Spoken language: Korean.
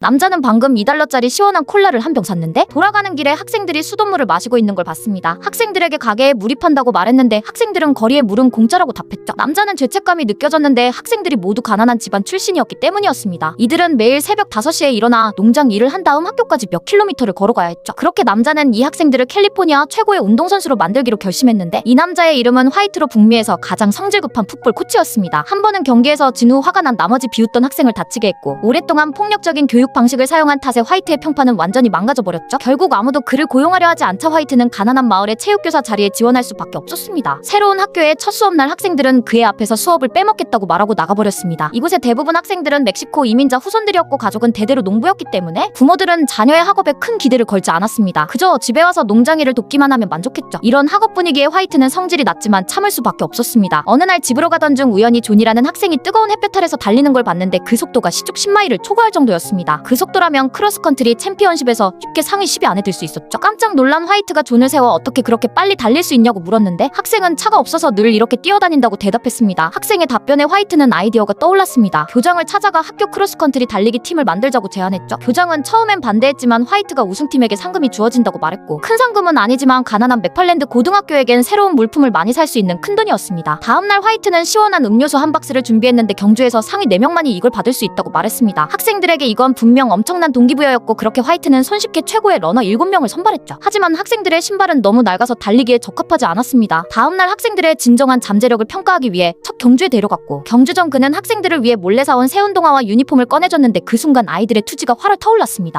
남자는 방금 2달러짜리 시원한 콜라를 한 병 샀는데 돌아가는 길에 학생들이 수돗물을 마시고 있는 걸 봤습니다. 학생들에게 가게에 물이 판다고 말했는데 학생들은 거리에 물은 공짜라고 답했죠. 남자는 죄책감이 느껴졌는데 학생들이 모두 가난한 집안 출신이었기 때문이었습니다. 이들은 매일 새벽 5시에 일어나 농장 일을 한 다음 학교까지 몇 킬로미터를 걸어가야 했죠. 그렇게 남자는 이 학생들을 캘리포니아 최고의 운동선수로 만들기로 결심했는데 이 남자의 이름은 화이트로 북미에서 가장 성질급한 풋볼 코치였습니다. 한 번은 경기에서 진후 화가 난 나머지 비웃던 학생을 다치게 했고 오랫동안 폭력적인 교육 방식을 사용한 탓에 화이트의 평판은 완전히 망가져 버렸죠. 결국 아무도 그를 고용하려 하지 않자 화이트는 가난한 마을의 체육교사 자리에 지원할 수밖에 없었습니다. 새로운 학교의 첫 수업날 학생들은 그의 앞에서 수업을 빼먹겠다고 말하고 나가버렸습니다. 이곳의 대부분 학생들은 멕시코 이민자 후손들이었고 가족은 대대로 농부였기 때문에 부모들은 자녀의 학업에 큰 기대를 걸지 않았습니다. 그저 집에 와서 농장 일을 돕기만 하면 만족했죠. 이런 학업 분위기에 화이트는 성질이 났지만 참을 수밖에 없었습니다. 어느 날 집으로 가던 중 우연히 존이라는 학생이 뜨거운 햇볕 아래서 달리는 걸 봤는데 그 속도가 시속 10마일을 초과할 정도였습니다. 그 속도라면 크로스컨트리 챔피언십에서 쉽게 상위 10위 안에 들 수 있었죠. 깜짝 놀란 화이트가 존을 세워 어떻게 그렇게 빨리 달릴 수 있냐고 물었는데 학생은 차가 없어서 늘 이렇게 뛰어다닌다고 대답했습니다. 학생의 답변에 화이트는 아이디어가 떠올랐습니다. 교장을 찾아가 학교 크로스컨트리 달리기 팀을 만들자고 제안했죠. 교장은 처음엔 반대했지만 화이트가 우승팀에게 상금이 주어진다고 말했고 큰 상금은 아니지만 가난한 맥팔랜드 고등학교에겐 새로운 물품을 많이 살 수 있는 큰 돈이었습니다. 다음날 화이트는 시원한 음료수 한 박스를 준비했는데 경주에서 상위 4명만이 이걸 받을 수 있다고 말했습니다. 학생들에게 이건 분명 엄청난 동기부여였고 그렇게 화이트는 손쉽게 최고의 러너 7명을 선발했죠. 하지만 학생들의 신발은 너무 낡아서 달리기에 적합하지 않았습니다. 다음날 학생들의 진정한 잠재력을 평가하기 위해 첫 경주에 데려갔고 경주 전 그는 학생들을 위해 몰래 사온 새 운동화와 유니폼을 꺼내줬는데 그 순간 아이들의 투지가 활을 타올랐습니다.